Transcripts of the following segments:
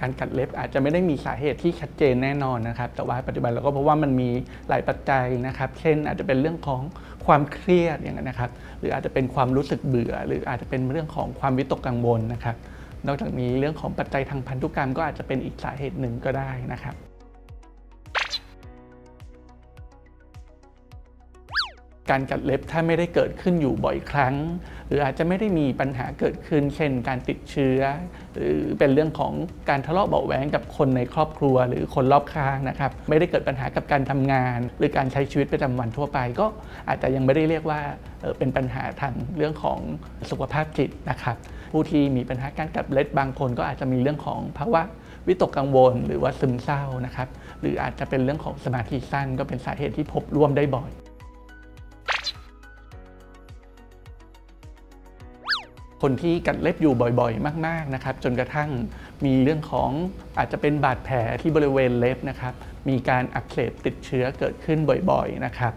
การกัดเล็บอาจจะไม่ได้มีสาเหตุที่ชัดเจนแน่นอนนะครับ แต่ว่าปัจจุบันเราก็พบว่ามันมีหลายปัจจัยนะครับ เช่นอาจจะเป็นเรื่องของความเครียดอย่างนั้นนะครับ หรืออาจจะเป็นความรู้สึกเบื่อ หรืออาจจะเป็นเรื่องของความวิตกกังวลนะครับ นอกจากนี้เรื่องของปัจจัยทางพันธุกรรมก็อาจจะเป็นอีกสาเหตุหนึ่งก็ได้นะครับ การกัดเล็บถ้าไม่ได้เกิดขึ้นอยู่บ่อยครั้ง หรืออาจจะไม่ได้มีปัญหาเกิดขึ้น เช่น การติดเชื้อ หรือเป็นเรื่องของการทะเลาะเบาะแว้งกับคนในครอบครัว หรือคนรอบข้างนะครับไม่ได้เกิดปัญหากับการทำงาน หรือการใช้ชีวิตประจำวันทั่วไป ก็อาจจะยังไม่ได้เรียกว่าเอ่อเป็นปัญหาทางเรื่องของสุขภาพจิตนะครับผู้ที่มีปัญหาการกัดเล็บบางคนก็อาจจะมีเรื่องของภาวะวิตกกังวลหรือว่าซึมเศร้านะครับหรืออาจจะเป็นเรื่องของสมาธิสั้นก็เป็นสาเหตุที่พบร่วมได้บ่อย คนที่กัดเล็บอยู่บ่อยๆ มากๆนะครับ จนกระทั่งมีเรื่องของอาจจะเป็นบาดแผลที่บริเวณเล็บนะครับ มีการอักเสบติดเชื้อเกิดขึ้นบ่อยๆนะครับ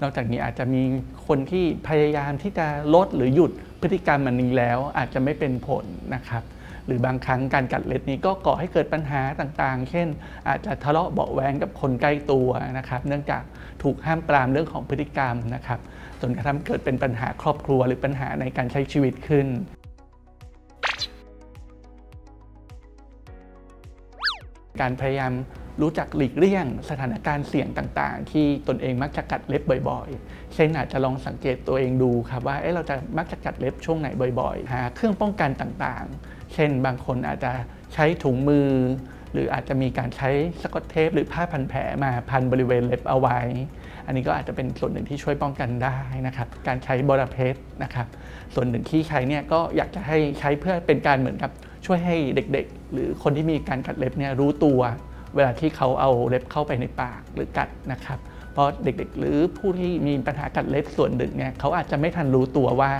นอกจากนี้อาจจะมีคนที่พยายามที่จะลดหรือหยุดพฤติกรรมมันนี้แล้วอาจจะไม่เป็นผลนะครับ หรือบางครั้งการกัดเล็บนี้ก็ก่อให้เกิดปัญหาต่างๆ เช่น อาจจะทะเลาะเบาะแว้งกับคนใกล้ตัวนะครับ เนื่องจากถูกห้ามปรามเรื่องของพฤติกรรมนะครับ จนกระทั่งเกิดเป็นปัญหาครอบครัวหรือปัญหาในการใช้ชีวิตขึ้นการพยายาม รู้จักหลีกเลี่ยง สถานการณ์เสี่ยงต่างๆ ที่ตนเองมักจะกัดเล็บบ่อยๆ เช่นอาจจะลองสังเกตตัวเองดูครับว่าเอ๊ะเราจะมักจะกัดเล็บช่วงไหนบ่อยๆ หาเครื่องป้องกันต่างๆ เช่นบางคนอาจจะใช้ถุงมือ หรืออาจจะมีการใช้สกอตเทปหรือผ้าพันแผลมาพันบริเวณเล็บเอาไว้ อันนี้ก็อาจจะเป็นส่วนหนึ่งที่ช่วยป้องกันได้นะครับ การใช้บอระเพ็ดนะครับ ส่วนหนึ่งที่ใช้เนี่ยก็อยากจะให้ใช้เพื่อเป็นการเหมือนกับช่วยให้เด็กๆ หรือคนที่มีการกัดเล็บเนี่ยรู้ตัว เวลาที่เขาเอาเล็บเข้าไปในปากหรือกัดนะครับ เพราะเด็กๆ หรือผู้ที่มีปัญหากัดเล็บส่วนหนึ่งเนี่ยเขาอาจจะไม่ทันรู้ตัวว่า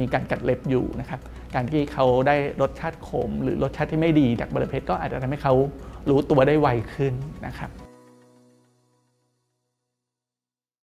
มีการกัดเล็บอยู่นะครับ การที่เขาได้รสชาติขม หรือรสชาติที่ไม่ดีจากบริเพ็ดก็อาจจะทำให้เขารู้ตัวได้ไวขึ้นนะครับ